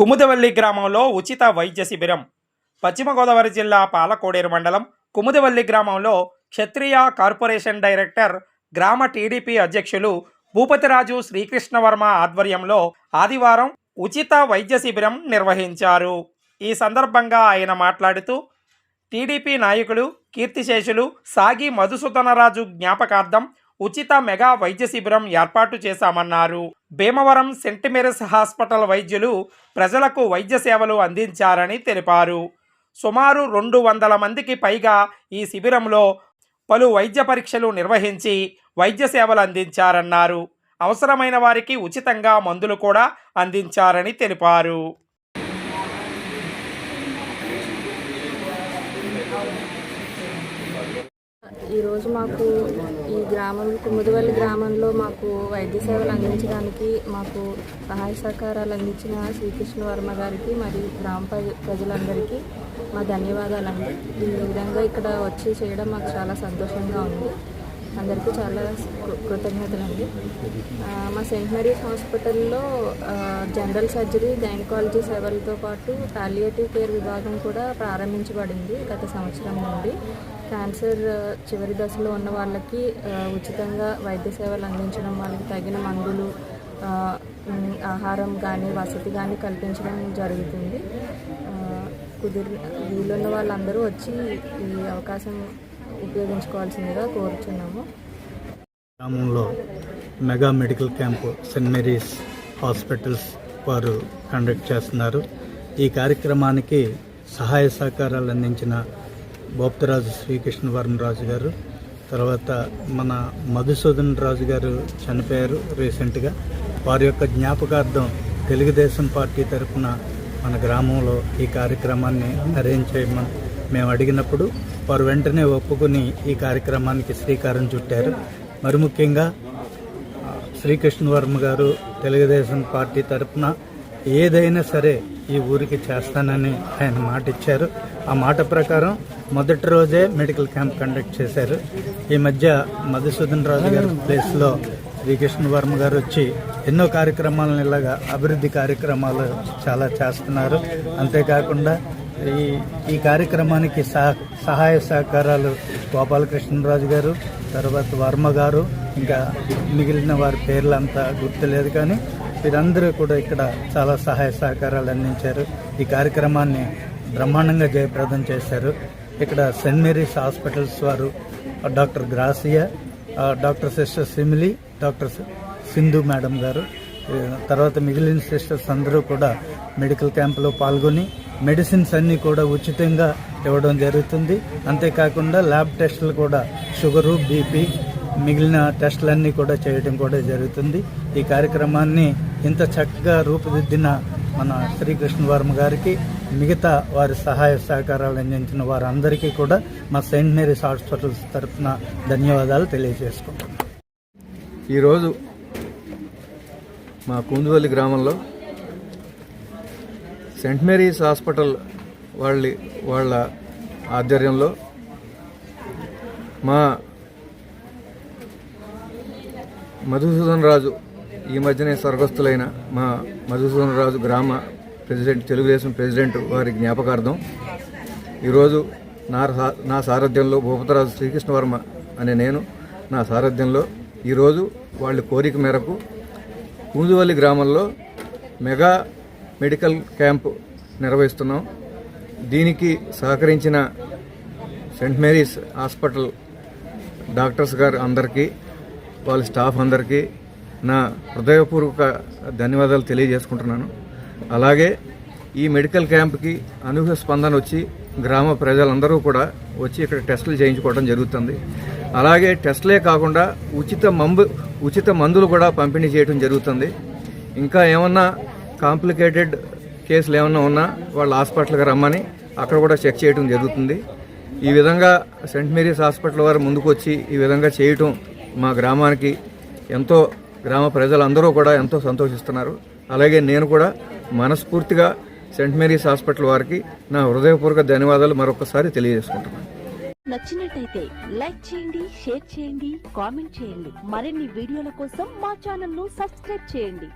కుముదవల్లి గ్రామంలో ఉచిత వైద్య శిబిరం. పశ్చిమ గోదావరి జిల్లా పాలకోడేరు మండలం కుముదవల్లి గ్రామంలో క్షత్రియ కార్పొరేషన్ డైరెక్టర్ గ్రామ టీడీపీ అధ్యక్షులు భూపతిరాజు శ్రీకృష్ణవర్మ ఆధ్వర్యంలో ఆదివారం ఉచిత వైద్య శిబిరం నిర్వహించారు. ఈ సందర్భంగా ఆయన మాట్లాడుతూ టీడీపీ నాయకులు కీర్తిశేషులు సాగి మధుసూదనరాజు జ్ఞాపకార్థం ఉచిత మెగా వైద్య శిబిరం ఏర్పాటు చేశామన్నారు. భీమవరం సెంట్ మేరీస్ హాస్పిటల్ వైద్యులు ప్రజలకు వైద్య సేవలు అందించారని తెలిపారు. సుమారు రెండు వందల మందికి పైగా ఈ శిబిరంలో పలు వైద్య పరీక్షలు నిర్వహించి వైద్య సేవలు అందించారన్నారు. అవసరమైన వారికి ఉచితంగా మందులు కూడా అందించారని తెలిపారు. ఈరోజు మాకు ఈ గ్రామం కుముదవల్లి గ్రామంలో మాకు వైద్య సేవలు అందించడానికి మాకు సహాయ సహకారాలు అందించిన శ్రీకృష్ణ వర్మ గారికి మరియు గ్రామ ప్రజలందరికీ మా ధన్యవాదాలండి. ఈ విధంగా ఇక్కడ వచ్చి చేయడం మాకు చాలా సంతోషంగా ఉంది. అందరికీ చాలా కృతజ్ఞతలండి. మా సెయింట్ మేరీస్ హాస్పిటల్లో జనరల్ సర్జరీ గైనకాలజీ సేవలతో పాటు పాలియేటివ్ కేర్ విభాగం కూడా ప్రారంభించబడింది గత సంవత్సరం నుండి. క్యాన్సర్ చివరి దశలో ఉన్న వాళ్ళకి ఉచితంగా వైద్య సేవలు అందించడం వాళ్ళకి తగిన మందులు ఆహారం కానీ వసతి కానీ కల్పించడం జరుగుతుంది. కుదిరిన కుదిరి వీలున్న వాళ్ళందరూ వచ్చి ఈ అవకాశం ఉపయోగించుకోవాల్సిందిగా కోరుచున్నాము. గ్రామంలో mega medical camp saint Mary's hospitals వారు కండక్ట్ చేస్తున్నారు. ఈ కార్యక్రమానికి సహాయ సహకారాలు అందించిన బోప్తరాజు శ్రీకృష్ణ వర్మరాజు గారు తర్వాత మన మధుసూదన్ రాజు గారు చనిపోయారు రీసెంట్గా. వారి యొక్క జ్ఞాపకార్థం తెలుగుదేశం పార్టీ తరఫున మన గ్రామంలో ఈ కార్యక్రమాన్ని అరేంజ్ చేయమని మేము అడిగినప్పుడు వారు వెంటనే ఒప్పుకుని ఈ కార్యక్రమానికి శ్రీకారం చుట్టారు. మరి ముఖ్యంగా శ్రీకృష్ణవర్మ శ్రీకృష్ణ వర్మ గారు తెలుగుదేశం పార్టీ తరఫున ఏదైనా సరే ఈ ఊరికి చేస్తానని ఆయన మాట ఇచ్చారు. ఆ మాట ప్రకారం మొదటి రోజే మెడికల్ క్యాంప్ కండక్ట్ చేశారు. ఈ మధ్య మధుసూదన్ రాజు గారి ప్లేస్లో శ్రీకృష్ణ వర్మ గారు వచ్చి ఎన్నో కార్యక్రమాలను ఇలాగా అభివృద్ధి కార్యక్రమాలు చాలా చేస్తున్నారు. అంతేకాకుండా ఈ ఈ కార్యక్రమానికి సహ సహాయ సహకారాలు గోపాలకృష్ణరాజు గారు తర్వాత వర్మ గారు ఇంకా మిగిలిన వారి పేర్లు అంతా గుర్తులేదు కానీ వీరందరూ కూడా ఇక్కడ చాలా సహాయ సహకారాలు అందించారు. ఈ కార్యక్రమాన్ని బ్రహ్మాండంగా జయప్రదం చేశారు. ఇక్కడ సెయింట్ మేరీస్ హాస్పిటల్స్ వారు doctor Gracia doctor sister Simili doctor Sindhu madam garu తర్వాత మిగిలిన సిస్టర్స్ అందరూ కూడా మెడికల్ క్యాంపులో పాల్గొని మెడిసిన్స్ అన్నీ కూడా ఉచితంగా ఇవ్వడం జరుగుతుంది. అంతేకాకుండా ల్యాబ్ టెస్టులు కూడా షుగరు బీపీ మిగిలిన టెస్టులన్నీ కూడా చేయడం కూడా జరుగుతుంది. ఈ కార్యక్రమాన్ని ఇంత చక్కగా రూపుదిద్దిన మన శ్రీకృష్ణ వర్మ గారికి మిగతా వారి సహాయ సహకారాలు అందించిన వారందరికీ కూడా మా సెయింట్ మేరీస్ హాస్పిటల్స్ తరఫున ధన్యవాదాలు తెలియజేసుకుంటున్నాం. ఈరోజు మా కుందువల్లి గ్రామంలో సెంట్ మేరీస్ హాస్పిటల్ వాళ్ళ వాళ్ళ ఆధ్వర్యంలో మా మధుసూదన్ రాజు ఈ మధ్యనే స్వర్గస్థులైన మా మధుసూదన్ రాజు గ్రామ ప్రెసిడెంట్ తెలుగుదేశం ప్రెసిడెంట్ వారి జ్ఞాపకార్థం ఈరోజు నా నా సారథ్యంలో భూపతరాజు శ్రీకృష్ణవర్మ అనే నేను నా సారథ్యంలో ఈరోజు వాళ్ళ కోరిక మేరకు కూందువల్లి గ్రామంలో మెగా మెడికల్ క్యాంప్ నిర్వహిస్తున్నాం. దీనికి సహకరించిన సెంట్ మేరీస్ హాస్పిటల్ డాక్టర్స్ గారు అందరికీ వాళ్ళ స్టాఫ్ అందరికీ నా హృదయపూర్వక ధన్యవాదాలు తెలియజేసుకుంటున్నాను. అలాగే ఈ మెడికల్ క్యాంప్కి అనూహ్య స్పందన వచ్చి గ్రామ ప్రజలందరూ కూడా వచ్చి ఇక్కడ టెస్టులు చేయించుకోవడం జరుగుతుంది. అలాగే టెస్టులే కాకుండా ఉచిత మంబు ఉచిత మందులు కూడా పంపిణీ చేయడం జరుగుతుంది. ఇంకా ఏమన్నా కాంప్లికేటెడ్ కేసులు ఏమన్నా ఉన్నా వాళ్ళు హాస్పిటల్కి రమ్మని అక్కడ కూడా చెక్ చేయడం జరుగుతుంది. ఈ విధంగా సెంట్ మేరీస్ హాస్పిటల్ వారు ముందుకు వచ్చి ఈ విధంగా చేయటం మా గ్రామానికి ఎంతో గ్రామ ప్రజలందరూ కూడా ఎంతో సంతోషిస్తున్నారు. అలాగే నేను కూడా మనస్ఫూర్తిగా సెంట్ మేరీస్ హాస్పిటల్ వారికి నా హృదయపూర్వక ధన్యవాదాలు మరొకసారి తెలియజేసుకుంటున్నాను. నచ్చినట్టయితే లైక్ చేయండి షేర్ చేయండి కామెంట్ చేయండి. మరిన్ని వీడియోల కోసం మా ఛానల్ను సబ్స్క్రైబ్ చేయండి.